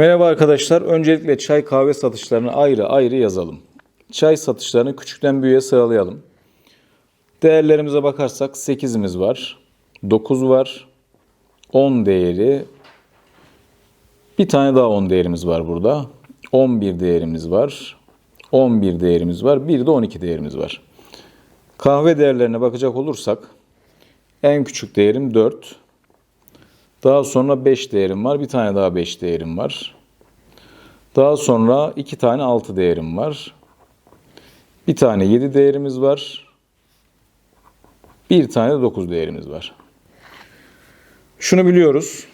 Merhaba arkadaşlar. Öncelikle çay kahve satışlarını ayrı ayrı yazalım. Çay satışlarını küçükten büyüğe sıralayalım. Değerlerimize bakarsak 8'imiz var. 9 var. 10 değeri. Bir tane daha 10 değerimiz var burada. 11 değerimiz var. 11 değerimiz var. Bir de 12 değerimiz var. Kahve değerlerine bakacak olursak en küçük değerim 4. Daha sonra 5 değerim var. Bir tane daha 5 değerim var. Daha sonra 2 tane 6 değerim var. Bir tane 7 değerimiz var. Bir tane de 9 değerimiz var. Şunu biliyoruz.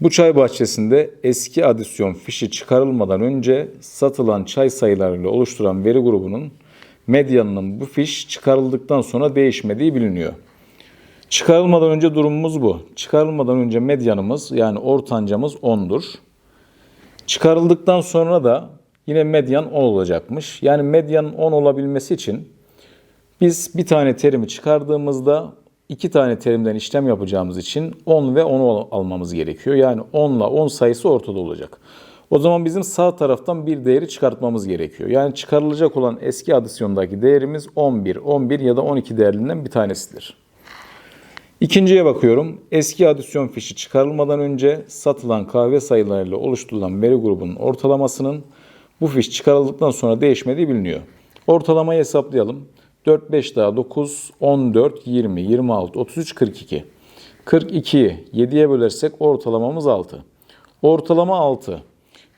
Bu çay bahçesinde eski adisyon fişi çıkarılmadan önce satılan çay sayılarıyla oluşturan veri grubunun medyanının bu fiş çıkarıldıktan sonra değişmediği biliniyor. Çıkarılmadan önce durumumuz bu. Çıkarılmadan önce medyanımız yani ortancamız 10'dur. Çıkarıldıktan sonra da yine medyan 10 olacakmış. Yani medyanın 10 olabilmesi için biz bir tane terimi çıkardığımızda iki tane terimden işlem yapacağımız için 10 ve 10'u almamız gerekiyor. Yani 10 ile 10 sayısı ortada olacak. O zaman bizim sağ taraftan bir değeri çıkartmamız gerekiyor. Yani çıkarılacak olan eski adisyondaki değerimiz 11, 11 ya da 12 değerlerinden bir tanesidir. İkinciye bakıyorum. Eski adisyon fişi çıkarılmadan önce satılan kahve sayılarıyla oluşturulan veri grubunun ortalamasının bu fiş çıkarıldıktan sonra değişmediği biliniyor. Ortalamayı hesaplayalım. 4, 5 daha 9, 14, 20, 26, 33, 42. 42'yi 7'ye bölersek ortalamamız 6. Ortalama 6.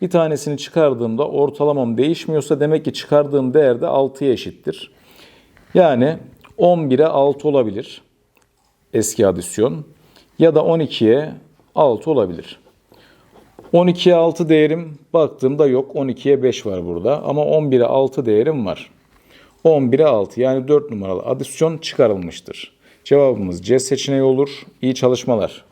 Bir tanesini çıkardığımda ortalamam değişmiyorsa demek ki çıkardığım değer de 6'ya eşittir. Yani 11'e 6 olabilir eski adisyon ya da 12'ye 6 olabilir. 12'ye 6 değerim baktığımda yok. 12'ye 5 var burada ama 11'e 6 değerim var. 11'e 6 yani 4 numaralı adisyon çıkarılmıştır. Cevabımız C seçeneği olur. İyi çalışmalar.